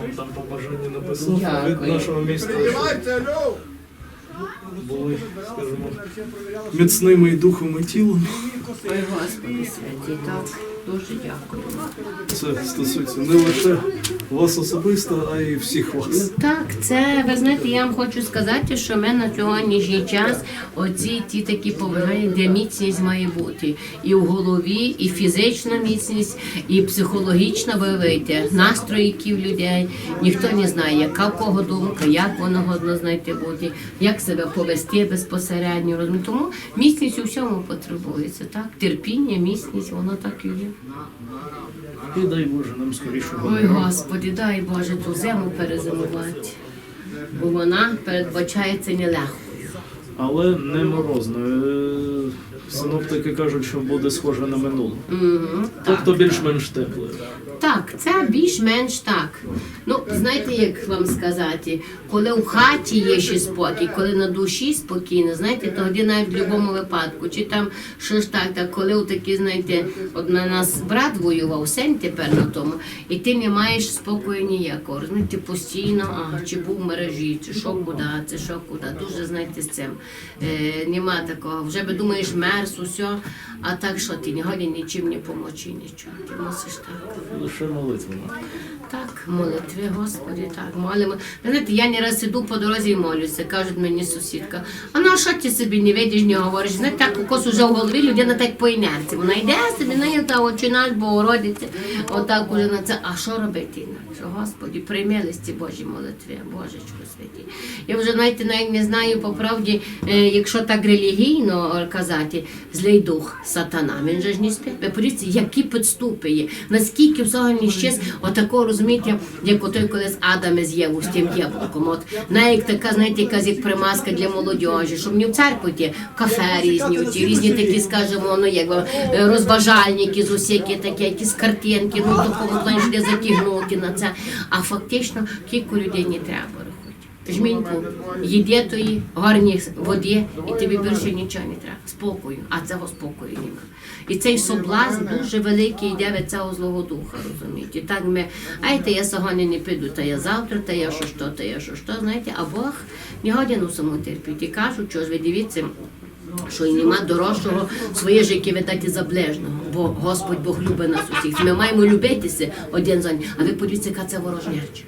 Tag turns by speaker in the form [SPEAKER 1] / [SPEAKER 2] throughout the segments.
[SPEAKER 1] вам там побажання написав
[SPEAKER 2] Дякую.
[SPEAKER 1] від нашого міста. Були, скажімо, міцними і духом, і тілом.
[SPEAKER 2] Ой, Господи святі, так, дуже дякую.
[SPEAKER 1] Це стосується не лише вас особисто, а й всіх вас.
[SPEAKER 2] Так, це ви знаєте, я вам хочу сказати, що ми на сьогоднішній час оці ті такі поваги, де міцність має бути і в голові, і фізична міцність, і психологічна виявити настроїків людей. Ніхто не знає, яка в кого думка, як воно годно знайти бути, як себе повести безпосередньо. Тому міцність у всьому потребується. Так, терпіння, міцність, воно так і є.
[SPEAKER 1] І дай Боже нам скорішого.
[SPEAKER 2] Ой, Господи, дай Боже ту зиму перезимувати, бо вона передбачається нелегкою.
[SPEAKER 1] Але не морозною. Е, Синоптики кажуть, що буде схоже на минуле.
[SPEAKER 2] Так.
[SPEAKER 1] Тобто більш-менш тепле.
[SPEAKER 2] Так, це більш-менш так. Ну, знаєте, як вам сказати, коли в хаті є ще спокій, коли на душі спокійно, знаєте, тоді навіть в будь-якому випадку, чи там що ж так, так коли у такі, знаєте, от на нас брат воював, сень тепер на тому, і ти не маєш спокою ніякого. Розумієте, постійно, а чи був в мережі, чи що куди, це що куди. Дуже знаєте з цим. Е, нема такого. Вже би думаєш, мерз, усе, а так що ти годі нічим не помочи, нічого. Ти мусиш так.
[SPEAKER 1] Лише молитвами.
[SPEAKER 2] Так, молитви, Господи, так, молимо. Знаєте, я не раз іду по дорозі і молюся, кажуть мені сусідка. А ну а що ти собі не видиш, не говориш? Знаєте, так укос уже в голові людина так по інерції. Вона йде собі, на та очі наш Богородиці, отак уже на це. А що робити? Що, Господи, прийми листі Божі молитви, Божечко святі. Я вже знаєте, навіть не знаю по правді, е, якщо так релігійно казати, злий дух сатана. Він же ж не спить. Ви подивіться, які підступи є. Наскільки не щез, отакого розумієте, як отой колись Адам із Єву з тим яблуком. От навіть така, знаєте, якась як примазка для молодіжі, щоб не в церкву ті, кафе різні, оті, різні такі, скажімо, ну як е, розважальники з усякі такі, якісь картинки, ну такому плані, що затягнути на це. А фактично кілько людей не треба Жміньку, їде тої, гарні воді, і тобі більше нічого не треба. Спокою, а цього спокою нема. І цей соблазн дуже великий йде від цього злого духа, розумієте. Так ми, айте я сьогодні не піду, та я завтра, та я що що, та я що що, знаєте, а Бог не годен у самому. І кажуть, що ж ви дивіться, що і нема дорожчого своє життя видати за ближнього, бо Господь Бог любить нас усіх. Ми маємо любитися один за одним. А ви подивіться, яка це ворожняча.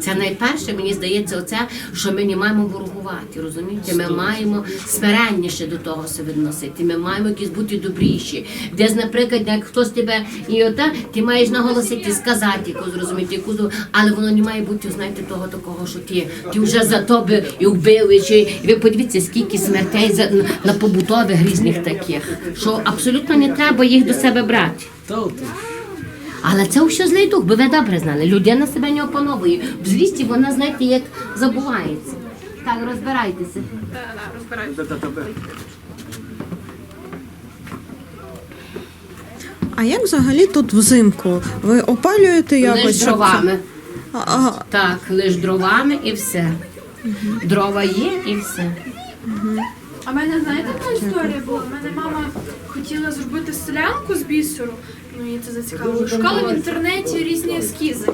[SPEAKER 2] Це найперше, мені здається, оце, що ми не маємо ворогувати, розумієте? Ми маємо смиренніше до того себе відносити. Ми маємо якісь бути добріші. Десь, наприклад, як хтось тебе і ота, ти маєш наголосити, сказати якусь, розумієте, якусь, але воно не має бути, знаєте, того такого, що ти, ти вже за тобі і вбили. Чи і ви подивіться, скільки смертей за на побутових різних таких, що абсолютно не треба їх до себе брати. Але це все злий дух, бо ви добре знали. Людина себе не опановує. В злісті вона, знаєте, як забувається. Так, розбирайтеся.
[SPEAKER 3] А як взагалі тут взимку? Ви опалюєте якось?
[SPEAKER 2] Лиш
[SPEAKER 3] щоб-
[SPEAKER 2] дровами.
[SPEAKER 3] А,
[SPEAKER 2] Так, лиш дровами і все. Дрова є і все.
[SPEAKER 4] А в мене знаєте яка історія була? У мене мама хотіла зробити селянку з бісеру. Ну її це зацікавило. Шукала в інтернеті різні ескізи.